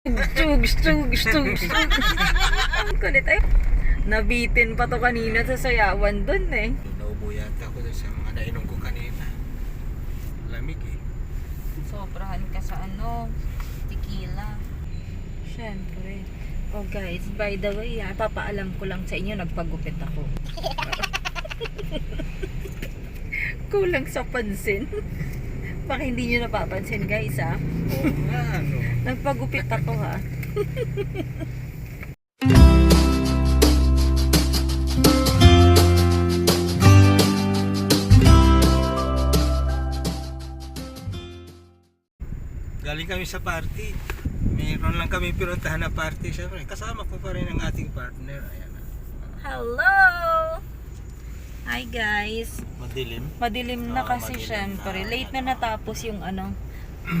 Stug, stug, stug, stug. Ang kulit ay. Nabitin pa to kanina sa sayawan dun eh. Naubo yata ako dun sa mga nainom ko kanina. Lamig eh. Sobrahan ka sa ano, tequila. Siyempre. Oh guys, by the way, ah, papaalam ko lang sa inyo, nagpagupit ako. Kulang sa pansin. Baka hindi nyo napapansin guys ah. Oo nga, ano. Nagpagupit ako ha. Galing kami sa party. Mayroon lang kami pinuntahan na party. Siyempre, kasama ko pa rin ang ating partner. Ayan. Hello! Hi guys. Madilim. Madilim na Oo, kasi madilim syempre. na. Late na natapos yung ano,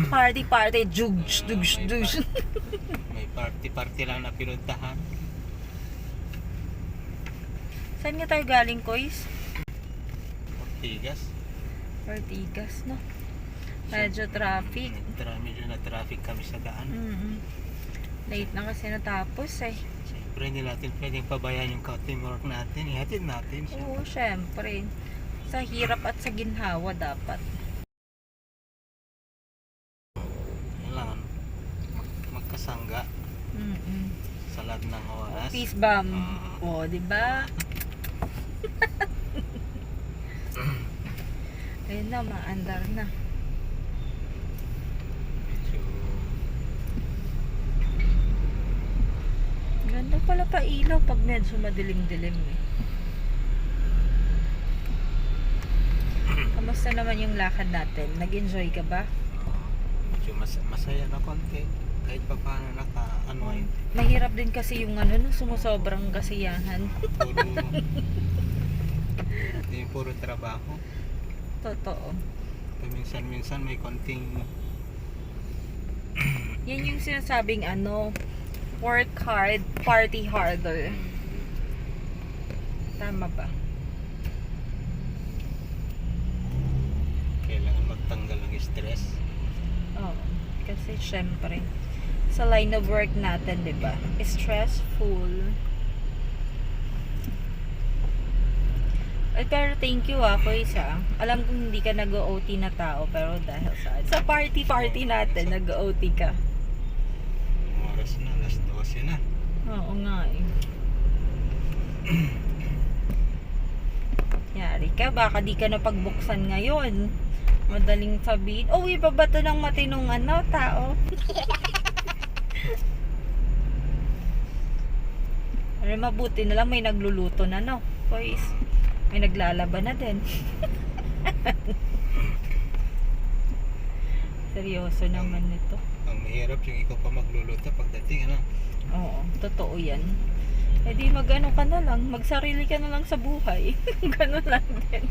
party party, jugs, dugs, may dugs. May party-party lang na pinuntahan. Saan nga tayo galing, Kois? Ortigas. Ortigas, no? Medyo traffic. Tra medyo na traffic kami sa daan. mm Late na kasi natapos eh. Siyempre, hindi natin pwedeng pabayaan yung teamwork natin. Ihatid natin siya. Oo, syempre. Sa hirap at sa ginhawa dapat. Kailangan mag magkasangga mm sa lahat ng oras. Peace bomb. Ah. Oo, di ba? Ayun na, maandar na. Medyo Ganda pala pa ilaw pag medyo madilim-dilim eh. Kamusta naman yung lakad natin? Nag-enjoy ka ba? medyo mas masaya na konti. Kahit pa paano naka unwind. Mahirap din kasi yung ano, no, sumusobrang kasiyahan. Puro Hindi puro trabaho. Totoo. Paminsan-minsan may konting Yan yung sinasabing ano, work hard, party harder. Tama ba? kailangan magtanggal ng stress. Oo. Kasi syempre, sa line of work natin, di ba? Stressful. Ay, pero thank you ah, isa. Alam kong hindi ka nag-OT na tao, pero dahil sa, sa party-party natin, nag-OT ka. Oras na, alas 12 na. Oo nga eh. Yari ka, baka di ka na pagbuksan ngayon. Madaling sabihin, oh, iba ba to ng matinong ano, tao? Pero mabuti na lang may nagluluto na, no? Boys, may naglalaban na din. Seryoso naman nito. Ang mahirap yung ikaw pa magluluto pagdating, ano? Oo, totoo yan. Eh di magano ka na lang, magsarili ka na lang sa buhay. Ganun lang din.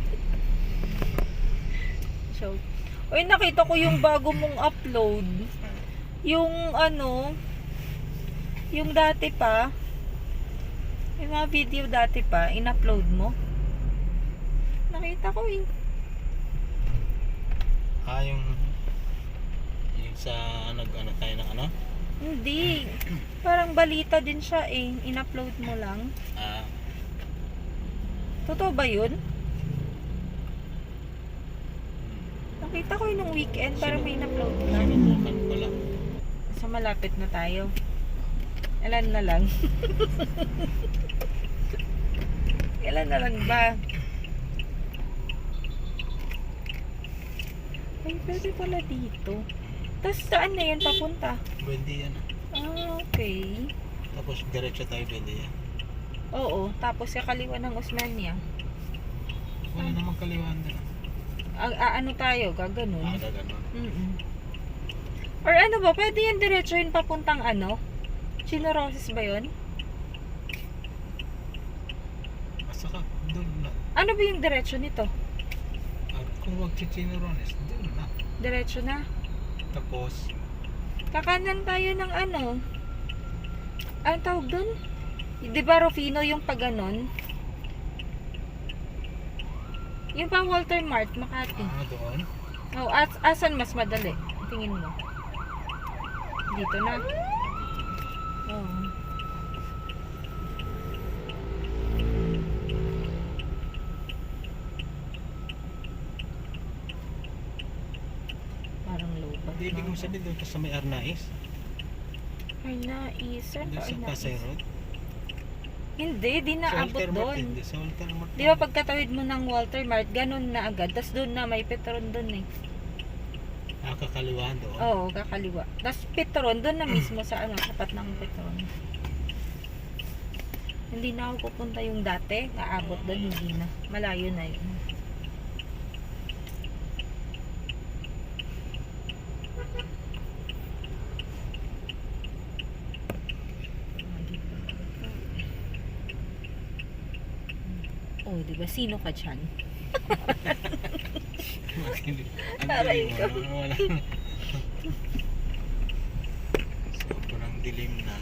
So, Uy, nakita ko yung bago mong upload. Yung ano, yung dati pa, yung mga video dati pa, in-upload mo. Nakita ko eh. Ah, yung sa nag-ano tayo ng ano? Hindi. Parang balita din siya eh. In-upload mo lang. Ah, Totoo ba yun? Nakita ko yun nung weekend, parang may in-upload na. sinubukan ko lang. So malapit na tayo. Ilan na lang? Ilan na lang ba? Ay, pwede pala dito. Tapos saan na yan papunta? Buendia na. Ah, okay. Tapos diretso tayo Buendia. Oo, tapos sa kaliwa ng Osmania. Wala namang kaliwan doon. A- a- ano tayo, gaganon. Ah, gano'n. Mm-mm. Or ano ba, pwede yan diretso yun papuntang ano? Chino Roses ba yun? Basta ka, doon na. Ano ba yung diretso nito? At kung wag chichinarones, doon na. Diretso na. Tapos, Kakanan tayo ng ano? Anong tawag dun? Di ba Rufino yung pag ganon? Yung pa Walter Mart, Makati. ah, doon. Oh, as asan mas madali? Tingin mo. Dito na. Mo sabihin doon ka sa may Arnais? Arnais. Saan Doon pa sa Pasay Arnais? Road? Hindi, di Sa naabot Walter Mart, doon. hindi. Sa Walter Mart. Di ba pagkatawid mo ng Walter Mart, ganun na agad. Tapos doon na, may Petron doon eh. Ah, kakaliwahan doon. Oo, kakaliwa. Tapos Petron, doon na mismo sa ano, tapat ng Petron. Hindi na ako pupunta yung dati. Aabot doon, hindi na. Malayo na yun. Oh, di ba? Sino ka dyan? Ang Aray dilim, ko. wala, wala. Sobrang dilim na.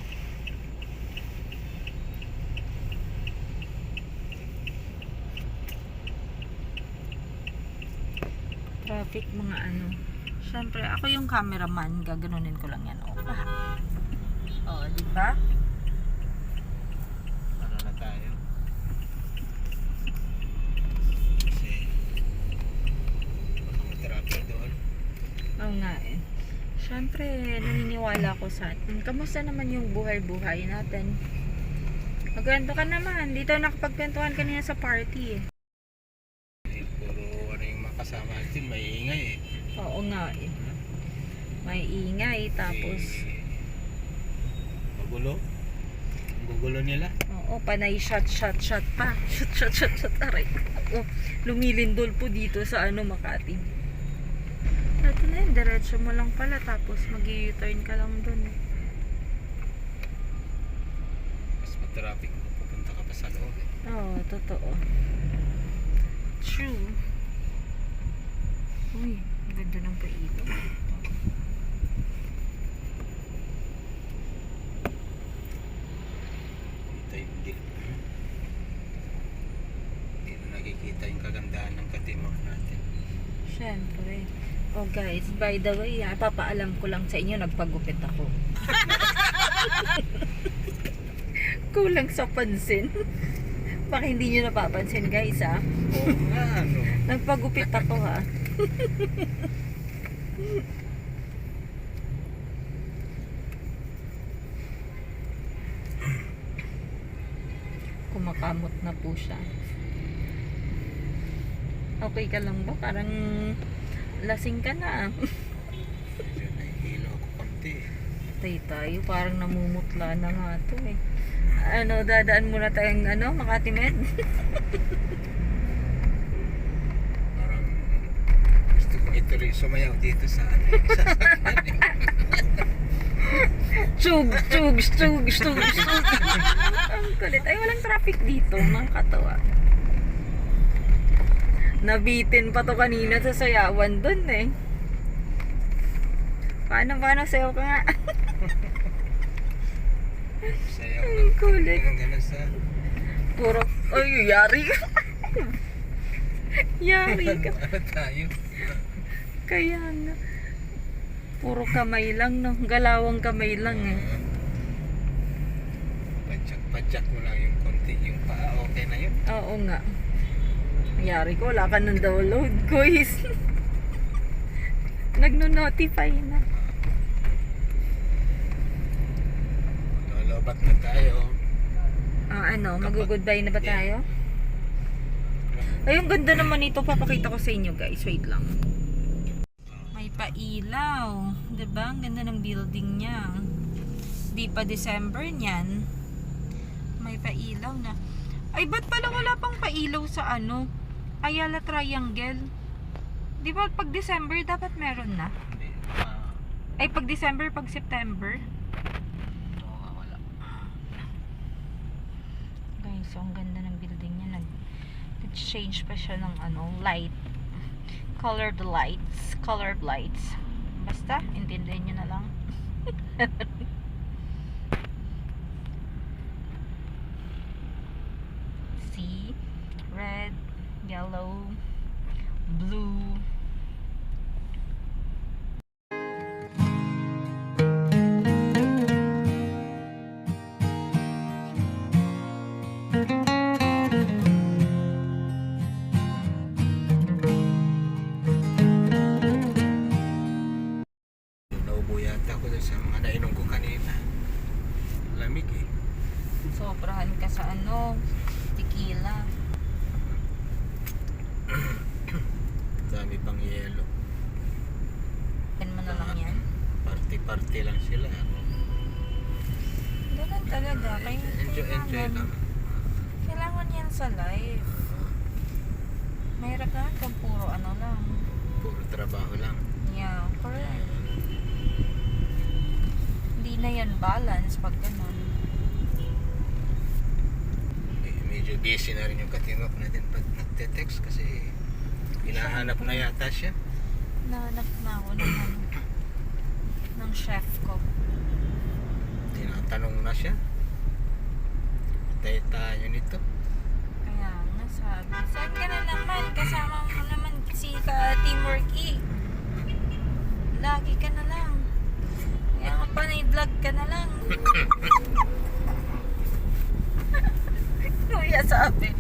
Traffic, mga ano. Siyempre, ako yung cameraman. Gaganunin ko lang yan. Oh, ah. oh di ba? Ano na tayo? Kasi baka matrapil doon. Oo nga eh. Siyempre, naniniwala ko sa atin. Kamusta naman yung buhay-buhay natin? Magkwento ka naman. Dito nakapagkwentuhan kanina sa party eh. Eh, Puro ano yung makasama natin, may ingay eh. Oo nga eh. May ingay tapos Eh, magulo. Ang gugulo nila. oo, panay shot shot shot pa. Shot shot shot shot aray. Oh, lumilindol po dito sa ano Makati. Ito na yun, diretso mo lang pala tapos mag-u-turn ka lang dun. eh. Mas matraffic kung pupunta ka pa sa loob eh. Oo, totoo. True. Uy, ganda ng pailaw. Ito yung dilim. Hindi na nakikita yung kagandahan ng katimok natin. Siyempre. Oh guys, by the way, ah, papaalam ko lang sa inyo, nagpagupit ako. Kulang sa pansin. Baka hindi nyo napapansin guys ah. Oo nga, ano. Nagpagupit ako ha. Kumakamot na po siya. Okay ka lang ba? Parang lasing ka na. Medyo nahihilo ako konti. Tay tayo, parang namumutla na nga to eh. Ano, dadaan muna tayong ano, Makati Med? Parang gusto ko ituloy sumayaw dito sa ano. sa sakyan. Chug, chug, chug, chug, chug. Ang kulit. Ay, walang traffic dito. Nakakatawa. Nabitin pa to kanina sa sayawan dun eh. Paano, paano sayaw ka nga? Sayaw Ang kulit. Ang sa... Puro, ay, yari ka. yari ka. Ano tayo? Kaya nga. Puro kamay lang, no? Galawang kamay lang eh. Padyak-padyak mo lang yung konti yung paa. Okay na yun. Oo nga. Yari ko, wala ka ng download, guys. Nagno-notify na. Lolobat na tayo. Ah, ano, mag-goodbye na ba tayo? Ay, ang ganda naman ito. Papakita ko sa inyo, guys. Wait lang. May pailaw. 'Di ba? Ang ganda ng building niya. Di pa December niyan. May pailaw na. Ay, ba't pala wala pang pailaw sa ano? Ayala Triangle. Di ba pag December dapat meron na? Hindi. Ah, Ay, pag December, pag September. oo nga, wala. Guys, so ang ganda ng building niya. Nag, nag-change pa siya ng ano, light. Colored lights. Colored lights. Basta, intindihin nyo na lang. yellow, pang yelo. Yan mo na lang yan. Party-party lang sila. Ganun talaga. Kaya Enjoy, enjoy kailangan, lang. kailangan yan sa life. Mahirap na kung puro ano lang. Puro trabaho lang. Yeah, correct. Hindi na yan balance pag ganun. Eh, medyo busy na rin yung katinok natin pag nagte-text kasi hinahanap na yata siya. Nahanap na ako ng ano, ng chef ko. Tinatanong na siya. Tayo tayo nito. Kaya nga sabi, saan ka na naman? Kasama mo naman si ka Teamwork E. Lagi ka na lang. Kaya nga panay vlog ka na lang. Kuya sabi,